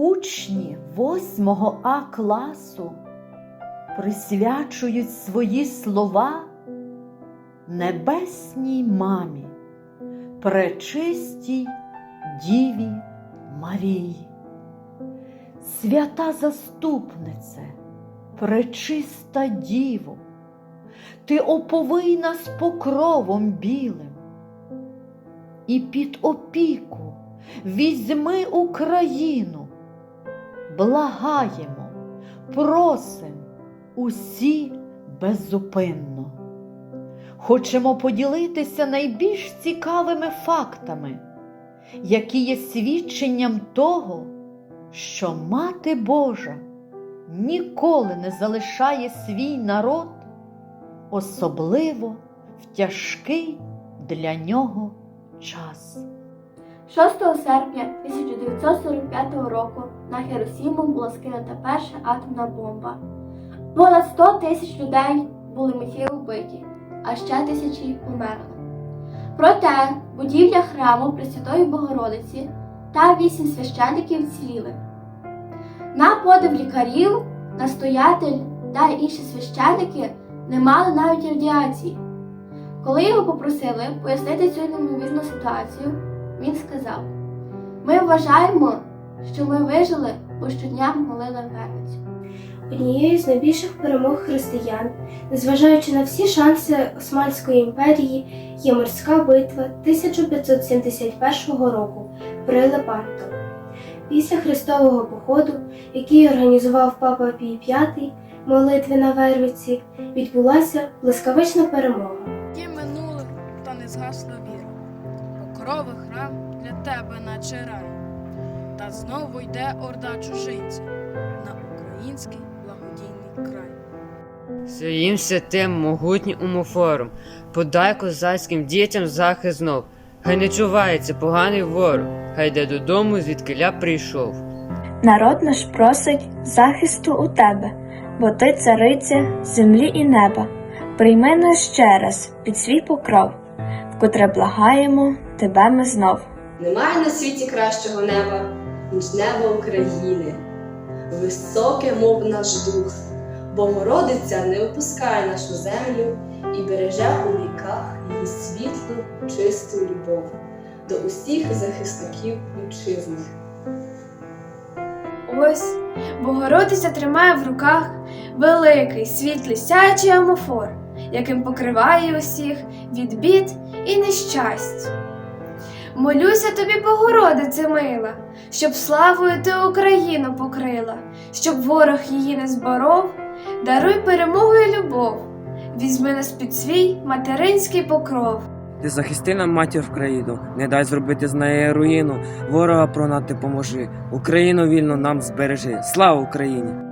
Учні 8 А класу присвячують свої слова небесній мамі, пречистій Діві Марії. Свята заступнице, пречиста Діво, ти оповий нас покровом білим, і під опіку візьми Україну, благаємо, просим усі беззупинно. Хочемо поділитися найбільш цікавими фактами, які є свідченням того, що Мати Божа ніколи не залишає свій народ, особливо в тяжкий для нього час. 6 серпня 1945 року на Хіросіму була скинута перша атомна бомба. Понад 100 тисяч людей були миттєво вбиті, а ще тисячі померли. Проте будівля храму Пресвятої Богородиці та вісім священників вціліли. На подив лікарів, настоятель та інші священники не мали навіть радіації. Коли його попросили пояснити цю неймовірну ситуацію, він сказав: Ми вважаємо, що ми вижили, бо щодня молили верницю. Однією з найбільших перемог християн, незважаючи на всі шанси Османської імперії, є морська битва 1571 року при Лепанто. Після Христового походу, який організував папа Пій V, молитви на Вервиці, відбулася блискавична перемога. Ті минули, та не згасла віра. Покровий храм для тебе наче рай. Та знову йде орда чужинців на український благодійний край. Своїм святим могутнім умофором подай козацьким дітям захист знов. Хай не чувається поганий ворог, хай йде додому, звідкиля прийшов. Народ наш просить захисту у тебе, бо ти цариця землі і неба. Прийми нас ще раз під свій покров, вкотре благаємо тебе ми знов. Немає на світі кращого неба, ніж небо України. Високе, мов наш дух, Богородиця не опускає нашу землю і береже у віках її світлу, чисту любов до усіх захисників вітчизни. Ось Богородиця тримає в руках великий світлий сяючий амофор, яким покриває усіх від бід і нещасть. Молюся тобі, Богородице мила, щоб славою ти Україну покрила, щоб ворог її не зборов, даруй перемогу і любов, візьми нас під свій материнський покров. Ти захисти нам матір Вкраїну, не дай зробити з неї руїну, ворога прогнати поможи, Україну вільно нам збережи. Слава Україні!